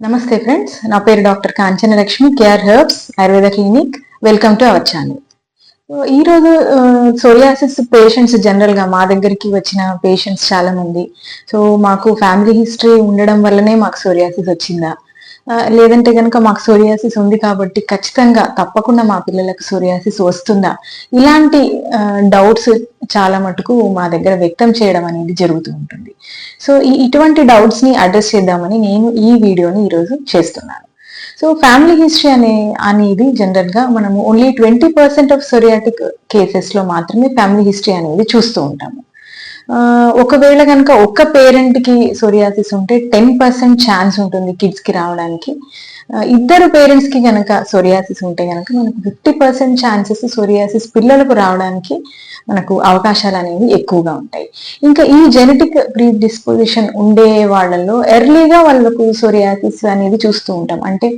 నమస్తే ఫ్రెండ్స్ నా పేరు doctor Kanchana Lakshmi KR herbs Ayurveda clinic. Welcome to our channel ఈ రోజు సోరియాసిస్ పేషెంట్స్ జనరల్గా మా దగ్గరికి వచ్చిన పేషెంట్స్ చాలా మంది సో మాకు ఫ్యామిలీ హిస్టరీ ఉండడం వల్లనే మాకు సోరియాసిస్ వచ్చిందా? లేదంటే కనుక మాకు సోరియాసిస్ ఉంది కాబట్టి ఖచ్చితంగా తప్పకుండా మా పిల్లలకు సోరియాసిస్ వస్తుందా? ఇలాంటి డౌట్స్ చాలా మటుకు మా దగ్గర వ్యక్తం చేయడం అనేది జరుగుతూ ఉంటుంది. సో ఈ ఇటువంటి డౌట్స్ని అడ్రస్ చేద్దామని నేను ఈ వీడియోని ఈరోజు చేస్తున్నాను. సో ఫ్యామిలీ హిస్టరీ అనే అనేది జనరల్గా మనము only twenty percent of psoriatic కేసెస్లో మాత్రమే ఫ్యామిలీ హిస్టరీ అనేది చూస్తూ ఉంటాము. ఒకవేళ కనుక ఒక్క పేరెంట్కి సోరియాసిస్ ఉంటే టెన్ పర్సెంట్ ఛాన్స్ ఉంటుంది కిడ్స్కి రావడానికి. ఇద్దరు పేరెంట్స్కి కనుక సోరియాసిస్ ఉంటే కనుక మనకు ఫిఫ్టీ పర్సెంట్ ఛాన్సెస్ సోరియాసిస్ పిల్లలకు రావడానికి మనకు అవకాశాలు అనేవి ఎక్కువగా ఉంటాయి. ఇంకా ఈ జెనెటిక్ ప్రీ డిస్పోజిషన్ ఉండే వాళ్ళలో ఎర్లీగా వాళ్ళకు సోరియాసిస్ అనేది చూస్తూ ఉంటాం. అంటే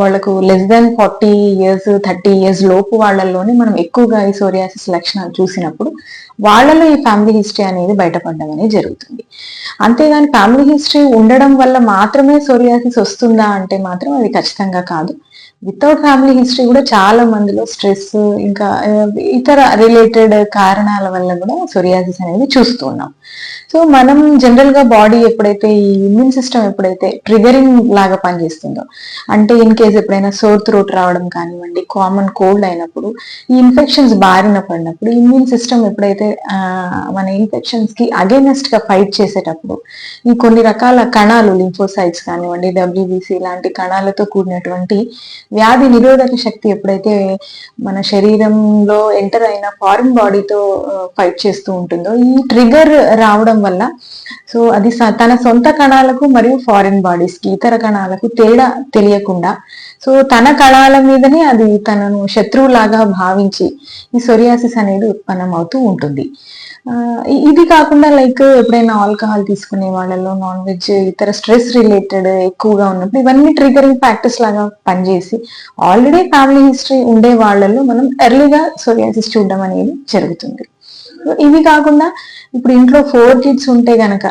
వాళ్ళకు less than forty years thirty years లోపు వాళ్ళల్లోనే మనం ఎక్కువగా ఈ సోరియాసిస్ లక్షణాలు చూసినప్పుడు వాళ్ళలో ఈ ఫ్యామిలీ హిస్టరీ అనేది బయటపడడం అనేది జరుగుతుంది. అంతేగాని ఫ్యామిలీ హిస్టరీ ఉండడం వల్ల మాత్రమే సోరియాసిస్ వస్తుందా అంటే మాత్రం అది ఖచ్చితంగా కాదు. వితౌట్ ఫ్యామిలీ హిస్టరీ కూడా చాలా మందిలో స్ట్రెస్ ఇంకా ఇతర రిలేటెడ్ కారణాల వల్ల కూడా సోరియాసిస్ అనేది చూస్తూ ఉన్నాం. సో మనం జనరల్గా బాడీ ఎప్పుడైతే ఈ ఇమ్యూన్ సిస్టమ్ ఎప్పుడైతే ట్రిగరింగ్ లాగా పనిచేస్తుందో అంటే ఇన్ కేస్ ఎప్పుడైనా సోర్ త్రోట్ రావడం కానివ్వండి కామన్ కోల్డ్ అయినప్పుడు ఈ ఇన్ఫెక్షన్స్ బారిన పడినప్పుడు ఇమ్యూన్ సిస్టమ్ ఎప్పుడైతే మన ఇన్ఫెక్షన్స్కి అగేనెస్ట్గా ఫైట్ చేసేటప్పుడు ఈ కొన్ని రకాల కణాలు లింఫోసైట్స్ కానివ్వండి డబ్ల్యూబీసీ లాంటి కణాలతో కూడినటువంటి వ్యాధి నిరోధక శక్తి ఎప్పుడైతే మన శరీరంలో ఎంటర్ అయిన ఫారిన్ బాడీతో ఫైట్ చేస్తూ ఉంటుందో ఈ ట్రిగర్ రావడం వల్ల సో అది స- తన సొంత కణాలకు మరియు ఫారిన్ బాడీస్కి ఇతర కణాలకు తేడా తెలియకుండా సో తన కణాల మీదనే అది తనను శత్రువులాగా భావించి ఈ సొరియాసిస్ అనేది ఉత్పన్నం అవుతూ ఉంటుంది. ఇది కాకుండా లైక్ ఎప్పుడైనా ఆల్కహాల్ తీసుకునే వాళ్ళలో నాన్ వెజ్ ఇతర స్ట్రెస్ రిలేటెడ్ ఎక్కువగా ఉన్నప్పుడు ఇవన్నీ ట్రిగరింగ్ ఫ్యాక్టర్స్ లాగా పనిచేసి ఆల్రెడీ ఫ్యామిలీ హిస్టరీ ఉండే వాళ్ళలో మనం ఎర్లీగా సోరియాసిస్ చూడడం అనేది జరుగుతుంది. ఇవి కాకుండా ఇప్పుడు ఇంట్లో ఫోర్ కిడ్స్ ఉంటే గనక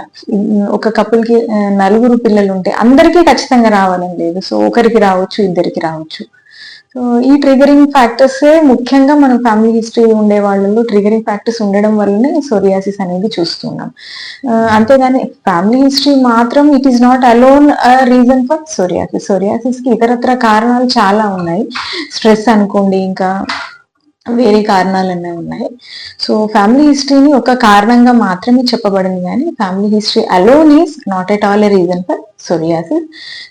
ఒక కపుల్కి నలుగురు పిల్లలు ఉంటే అందరికీ ఖచ్చితంగా రావాలని లేదు. సో ఒకరికి రావచ్చు ఇద్దరికి రావచ్చు. సో ఈ ట్రిగరింగ్ ఫ్యాక్టర్స్ ముఖ్యంగా మనం ఫ్యామిలీ హిస్టరీ ఉండే వాళ్ళలో ట్రిగరింగ్ ఫ్యాక్టర్స్ ఉండడం వల్లనే సోరియాసిస్ అనేది చూస్తున్నాం. అంతేగాని ఫ్యామిలీ హిస్టరీ మాత్రం it is not alone reason for psoriasis సోరియాసిస్కి ఇతరత్ర కారణాలు చాలా ఉన్నాయి. స్ట్రెస్ అనుకోండి ఇంకా వేరే కారణాలు ఉన్నాయి. సో ఫ్యామిలీ హిస్టరీని ఒక కారణంగా మాత్రమే చెప్పబడింది కానీ family history alone is not at all a reason for psoriasis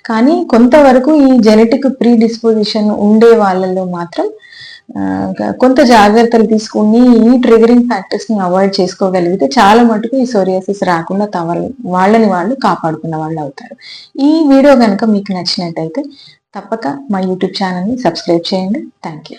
కానీ కొంతవరకు ఈ జెనెటిక్ ప్రీ డిస్పోజిషన్ ఉండే వాళ్ళలో మాత్రం కొంత జాగ్రత్తలు తీసుకుని ఈ ట్రిగరింగ్ ఫ్యాక్టర్స్ని అవాయిడ్ చేసుకోగలిగితే చాలా మటుకు ఈ సోరియాసిస్ రాకుండా తవ వాళ్ళని వాళ్ళు కాపాడుకున్న వాళ్ళు అవుతారు. ఈ వీడియో కనుక మీకు నచ్చినట్టయితే తప్పక మా యూట్యూబ్ ఛానల్ని సబ్స్క్రైబ్ చేయండి. Thank you